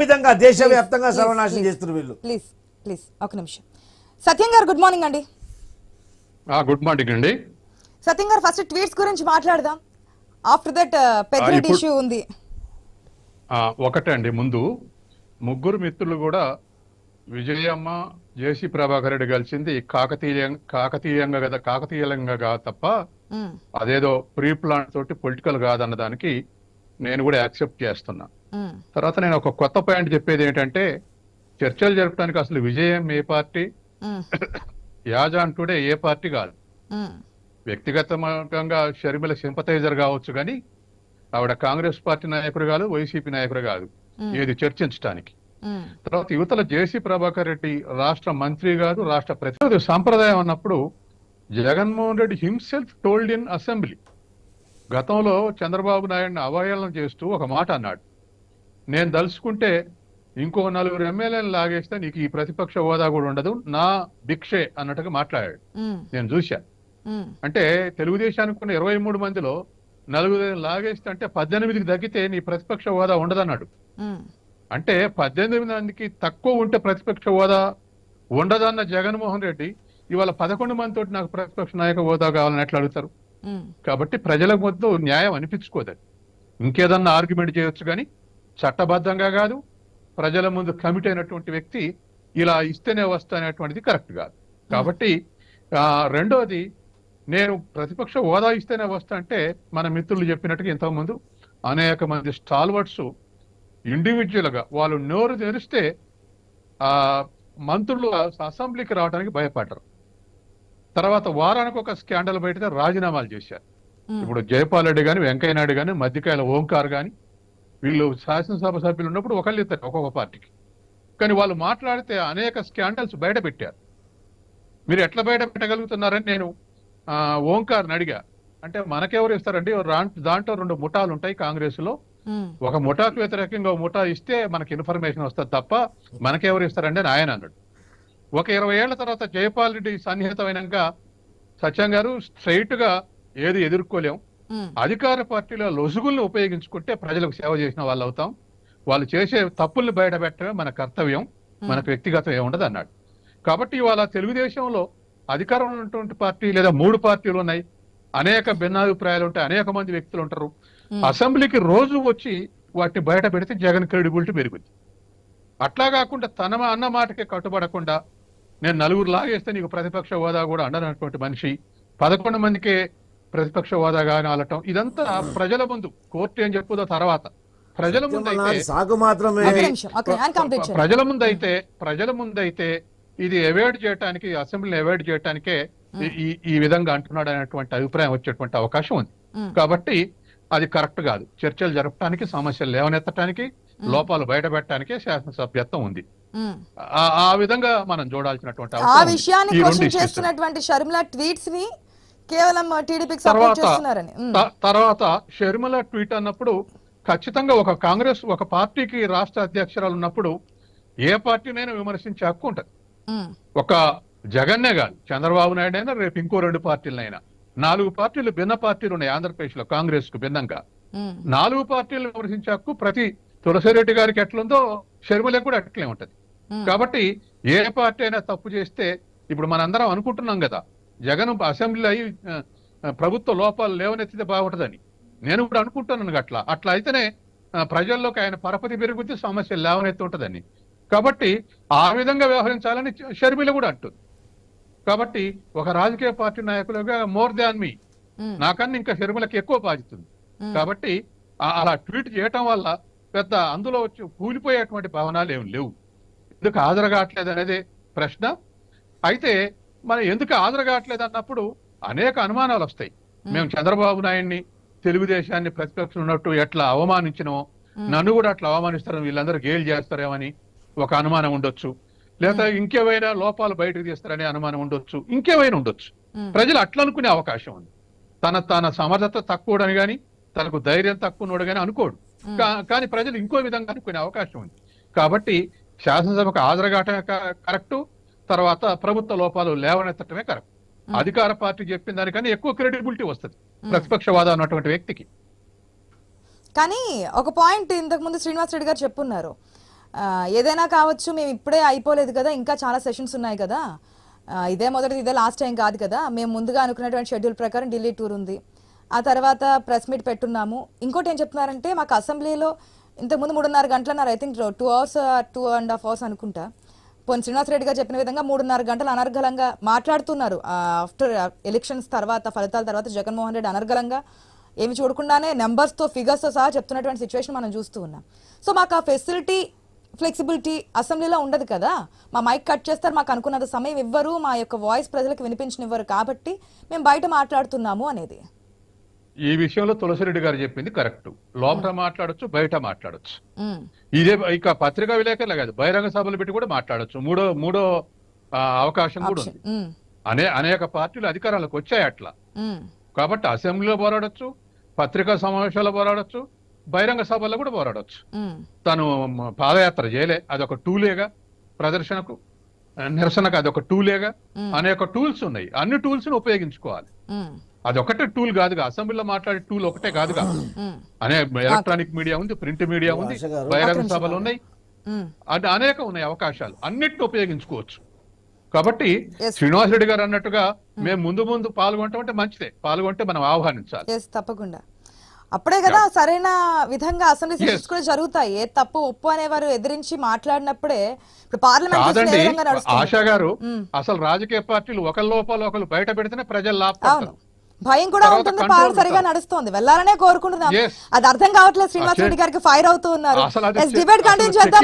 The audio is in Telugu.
విధంగా దేశవ్యాప్తంగా సర్వనాశనం చేస్తున్నారు వీళ్ళు. ప్లీజ్ ప్లీజ్ ఒక నిమిషం. సత్యం గారు గుడ్ మార్నింగ్ అండి. గుడ్ మార్నింగ్ అండి. సత్యం గారు ఫస్ట్ ట్వీట్స్ గురించి మాట్లాడదాం. ఆఫ్టర్ దట్ పెద్దరెడ్డి ఇప్పుడు- ఇష్యూ ఉంది. ఆ, ఒకటే అండి ముందు ముగ్గురు మిత్రులు కూడా విజయమ్మ జేసీ ప్రభాకర్ రెడ్డి కలిసింది. కాకతీయ కాకతీయంగా కదా కాకతీయంగా కాదు తప్ప మ్మ్. అదేదో ప్రీ ప్లాన్ తోటి పొలిటికల్ కాదన్న దానికి నేను కూడా యాక్సెప్ట్ చేస్తున్నా. తర్వాత నేను ఒక కొత్త పాయింట్ చెప్పేది ఏంటంటే చర్చలు జరపడానికి అసలు విజయం ఏ పార్టీ? మ్మ్. యాజాన్ టుడే ఏ పార్టీ కాదు. మ్మ్. వ్యక్తిగతంగా షర్మిల సింపతైజర్ కావచ్చు కానీ ఆవిడ కాంగ్రెస్ పార్టీ నాయకుడు కాదు వైసీపీ నాయకుడు కాదు. ఏది చర్చించడానికి. తర్వాత యువతల జేసీ ప్రభాకర్ రెడ్డి రాష్ట్ర మంత్రి కాదు రాష్ట్ర ప్రతినిధి సాంప్రదాయం అన్నప్పుడు Jaganmohan Reddy himself told in assembly. గతంలో చంద్రబాబు నాయుడిని అవహేళన చేస్తూ ఒక మాట అన్నాడు. నేను దలుచుకుంటే ఇంకో నలుగురు ఎమ్మెల్యేలు లాగేస్తే నీకు ఈ ప్రతిపక్ష హోదా కూడా ఉండదు నా భిక్షే అన్నట్టుగా మాట్లాడాడు. నేను చూశా. అంటే తెలుగుదేశానికి ఉన్న ఇరవై మూడు మందిలో నలుగురు లాగేస్తే అంటే పద్దెనిమిదికి తగ్గితే నీ ప్రతిపక్ష హోదా ఉండదన్నాడు. అంటే పద్దెనిమిది మందికి తక్కువ ఉంటే ప్రతిపక్ష హోదా ఉండదన్న జగన్మోహన్ రెడ్డి ఇవాళ పదకొండు మందితో నాకు ప్రతిపక్ష నాయక హోదా కావాలని ఎట్లా అడుగుతారు. కాబట్టి ప్రజల మొత్తం న్యాయం అనిపించుకోదండి ఇంకేదన్నా ఆర్గ్యుమెంట్ చేయొచ్చు కానీ చట్టబద్ధంగా కాదు ప్రజల ముందు కమిట్ అయినటువంటి వ్యక్తి ఇలా ఇస్తేనే వస్తా అనేటువంటిది కరెక్ట్ కాదు. కాబట్టి రెండోది నేను ప్రతిపక్ష హోదా ఇస్తేనే వస్తా అంటే మన మిత్రులు చెప్పినట్టుగా ఇంతకుముందు అనేక మంది స్టాల్వర్డ్స్ ఇండివిజువల్గా వాళ్ళు నోరు తెరిస్తే ఆ మంత్రులు అసెంబ్లీకి రావడానికి భయపడ్డారు. తర్వాత వారానికి ఒక స్కాండల్ బయటతే రాజీనామాలు చేశారు. ఇప్పుడు జయపాల్ రెడ్డి గాని వెంకయ్య నాయుడు గాని మధ్యకాయల ఓంకార్ గాని వీళ్ళు శాసనసభ సభ్యులు ఉన్నప్పుడు ఒకళ్ళు ఇద్దరు ఒక్కొక్క పార్టీకి. కానీ వాళ్ళు మాట్లాడితే అనేక స్కాండల్స్ బయట పెట్టారు. మీరు ఎట్లా బయట పెట్టగలుగుతున్నారని నేను ఓంకార్ని అడిగా. అంటే మనకెవరు ఇస్తారండి? దాంట్లో రెండు ముఠాలు ఉంటాయి కాంగ్రెస్లో. ఒక ముఠాకు వ్యతిరేకంగా ముఠా ఇస్తే మనకి ఇన్ఫర్మేషన్ వస్తుంది తప్ప మనకెవరు ఇస్తారండి అని ఆయన అన్నాడు. ఒక ఇరవై ఏళ్ళ తర్వాత జయపాల్ రెడ్డి సన్నిహితమైనాక సత్యం గారు స్ట్రైట్గా ఏది ఎదుర్కోలేం. మ్మ్. అధికార పార్టీలో లొసుగుల్ని ఉపయోగించుకుంటే ప్రజలకు సేవ చేసిన వాళ్ళు అవుతాం. వాళ్ళు చేసే తప్పుల్ని బయట పెట్టడమే మన కర్తవ్యం మనకు వ్యక్తిగతం ఏముండదు అన్నాడు. కాబట్టి ఇవాళ తెలుగుదేశంలో అధికారంలో ఉన్నటువంటి పార్టీ లేదా మూడు పార్టీలు ఉన్నాయి. అనేక భిన్నాభిప్రాయాలు ఉంటాయి అనేక మంది వ్యక్తులు ఉంటారు. అసెంబ్లీకి రోజు వచ్చి వాటిని బయట పెడితే జగన్ క్రెడిబిలిటీ పెరుగుద్ది అట్లా కాకుండా తన అన్న మాటకే కట్టుబడకుండా నేను నలుగురు లాగేస్తే నీకు ప్రతిపక్ష హోదా కూడా అండనటువంటి మనిషి పదకొండు మందికే ప్రతిపక్ష హోదా కానీ అనటం ఇదంతా ప్రజల ముందు కోర్టు ఏం చెప్పుదో తర్వాత. ప్రజల ముందు అయితే సాగు మాత్రమే. ప్రజల ముందు అయితే ప్రజల ముందు అయితే ఇది అవాయిడ్ చేయడానికి అసెంబ్లీని అవాయిడ్ చేయడానికే ఈ- ఈ ఈ విధంగా అంటున్నాడు అనేటువంటి అభిప్రాయం వచ్చేటువంటి అవకాశం ఉంది. మ్మ్. కాబట్టి అది కరెక్ట్ కాదు. చర్చలు జరపడానికి సమస్యలు లేవనెత్తడానికి లోపాలు బయట పెట్టడానికే శాసనసభ్యత్వం ఉంది. ఆ- ఆ విధంగా మనం చూడాల్సినటువంటి ఆ. విషయాన్ని. చేస్తున్నటువంటి షర్మిల ట్వీట్స్ని కేవలం టీడీపీకి సపోర్ట్ తర్వాత చేస్తున్నారని తర్వాత షర్మిల ట్వీట్ అన్నప్పుడు ఖచ్చితంగా ఒక కాంగ్రెస్ ఒక పార్టీకి రాష్ట్ర అధ్యక్షురాలు ఉన్నప్పుడు ఏ పార్టీనైనా విమర్శించే హక్కు ఉంటుంది. ఒక జగన్నే కాదు చంద్రబాబు నాయుడు అయినా రేపు ఇంకో రెండు పార్టీలైనా నాలుగు పార్టీలు భిన్న పార్టీలు ఉన్నాయి ఆంధ్రప్రదేశ్లో కాంగ్రెస్కు భిన్నంగా. నాలుగు పార్టీలు విమర్శించే హక్కు ప్రతి తులసిరెడ్డి గారికి ఎట్లుందో షర్మిలకు కూడా అట్లే ఉంటది. కాబట్టి ఏ పార్టీ అయినా తప్పు చేస్తే ఇప్పుడు మనందరం అనుకుంటున్నాం కదా జగన్ అసెంబ్లీ అయి ప్రభుత్వ లోపాలు లేవనెత్తితే బాగుంటదని. నేను కూడా అనుకుంటున్నాను అట్లా. అట్లా అయితేనే ప్రజల్లోకి ఆయన పరపతి పెరుగుద్ది సమస్యలు లేవనెత్తి ఉంటదని. కాబట్టి ఆ విధంగా వ్యవహరించాలని షర్మిల కూడా అంటుంది. కాబట్టి ఒక రాజకీయ పార్టీ నాయకులుగా మోర్ దాన్ మీ. నాకన్నా ఇంకా షర్మిలకి ఎక్కువ బాధ్యత మ్మ్. కాబట్టి అలా ట్వీట్ చేయటం వల్ల పెద్ద అందులో వచ్చి కూలిపోయేటువంటి భావనాలు ఏమి లేవు. ఎందుకు హాజరు కావట్లేదు అనేది ప్రశ్న. అయితే మనం ఎందుకు హాజరు కావట్లేదు అన్నప్పుడు అనేక అనుమానాలు వస్తాయి. మేము. చంద్రబాబు నాయుడిని తెలుగుదేశాన్ని ప్రతిపక్షం ఉన్నట్టు ఎట్లా అవమానించినో నన్ను కూడా అట్లా అవమానిస్తారని వీళ్ళందరూ గేలు చేస్తారేమని ఒక అనుమానం ఉండొచ్చు. లేదా ఇంకేమైనా లోపాలు బయటకు తీస్తారనే అనుమానం ఉండొచ్చు. ఇంకేమైనా ఉండొచ్చు. ప్రజలు అట్లా అనుకునే అవకాశం ఉంది. తన తన సమర్థత తక్కువడని గాని తనకు ధైర్యం తక్కువనోడు గాని అనుకోడు. కా- కానీ ప్రజలు ఇంకో విధంగా అనుకునే అవకాశం ఉంది. కాబట్టి శాసనసభకు హాజరుగాటమే కరెక్ట్. తర్వాత ప్రభుత్వ లోపాలు లేవనెత్తటమే కరెక్ట్ అధికార పార్టీ చెప్పిన దానికన్నా ఎక్కువ క్రెడిబిలిటీ వస్తుంది ప్రతిపక్షవాదం అన్నటువంటి వ్యక్తికి. కానీ ఒక పాయింట్ ఇంతకు ముందు శ్రీనివాస్ రెడ్డి గారు చెప్పున్నారు. ఏదైనా కావచ్చు మేము ఇప్పుడే అయిపోలేదు కదా ఇంకా చాలా సెషన్స్ ఉన్నాయి కదా. ఇదే మొదటిది ఇదే లాస్ట్ టైం కాదు కదా. మేము ముందుగా అనుకున్నటువంటి షెడ్యూల్ ప్రకారం ఢిల్లీ టూర్ ఉంది. ఆ తర్వాత ప్రెస్ మీట్ పెట్టున్నాము. ఇంకోటి ఏం చెప్తున్నారంటే మాకు అసెంబ్లీలో ఇంతకుముందు మూడున్నర గంటలన్నారు I think two hours two and half hours అనుకుంటా. పోనీ శ్రీనివాసరెడ్డి గారు చెప్పిన విధంగా మూడున్నర గంటలు అనర్గళంగా మాట్లాడుతున్నారు. ఆఫ్టర్ ఎలక్షన్స్ తర్వాత ఫలితాల తర్వాత జగన్మోహన్ రెడ్డి అనర్గళంగా ఏమి చూడకుండానే నెంబర్స్తో ఫిగర్స్తో సహా చెప్తున్నటువంటి సిచ్యువేషన్ మనం చూస్తూ ఉన్నాం. సో మాకు ఆ ఫెసిలిటీ ఫ్లెక్సిబిలిటీ అసెంబ్లీలో ఉండదు కదా. మా మైక్ కట్ చేస్తారు మాకు అనుకున్నంత సమయం ఇవ్వరు మా యొక్క వాయిస్ ప్రజలకు వినిపించనివ్వరు కాబట్టి మేము బయట మాట్లాడుతున్నాము అనేది. ఈ విషయంలో తులసిరెడ్డి గారు చెప్పింది కరెక్ట్. లోపల మాట్లాడొచ్చు బయట మాట్లాడొచ్చు. ఇదే ఇక పత్రికా విలేకరులే కాదు బహిరంగ సభలు పెట్టి కూడా మాట్లాడొచ్చు. మూడో మూడో అవకాశం కూడా. ఉంది. అనే అనేక పార్టీలు అధికారంలోకి వచ్చాయి అట్లా. కాబట్టి అసెంబ్లీలో పోరాడొచ్చు పత్రికా సమావేశాల్లో పోరాడొచ్చు బహిరంగ సభల్లో కూడా పోరాడొచ్చు. తను పాదయాత్ర చేయలే. అదొక టూలేగా ప్రదర్శనకు. ఆ, నిరసనకు అదొక టూలేగా. అనేక టూల్స్ ఉన్నాయి. అన్ని టూల్స్ని ఉపయోగించుకోవాలి. ఉమ్, అది ఒకటే టూల్ కాదుగా అసెంబ్లీలో మాట్లాడే టూల్ ఒకటే కాదుగా అనే ఎలక్ట్రానిక్ మీడియా ఉంది ప్రింట్ మీడియా ఉంది. బహిరంగ సభలు. ఉన్నాయి. అది అనేక ఉన్నాయి అవకాశాలు. అన్నిటిని ఉపయోగించుకోవచ్చు. కాబట్టి. శ్రీనివాస్ రెడ్డి గారు అన్నట్టుగా మేము. ముందు ముందు పాల్గొంటాం అంటే మంచిదే. పాల్గొంటే మనం ఆహ్వానించాలి. తప్పకుండా. అప్పుడే కదా సరైన విధంగా అసెంబ్లీ సెషన్స్ కూడా జరుగుతాయి. ఏ తప్పు ఒప్పు అనేవారు ఎదిరించి మాట్లాడినప్పుడే ఇప్పుడు పార్లమెంట్ ఆశా గారు. అసలు రాజకీయ పార్టీలు ఒకరి లోపల ఒకరు బయట పెడితేనే ప్రజలు అవును. భయం కూడా ఉంటుంది పాలన సరిగా. నడుస్తుంది. వెళ్ళాలనే కోరుకుంటున్నాం. అది అర్థం కావట్లేదు శ్రీనివాస్ రెడ్డి గారికి ఫైర్ అవుతూ ఉన్నారు. డిబేట్ కంటిన్యూ చేద్దాం.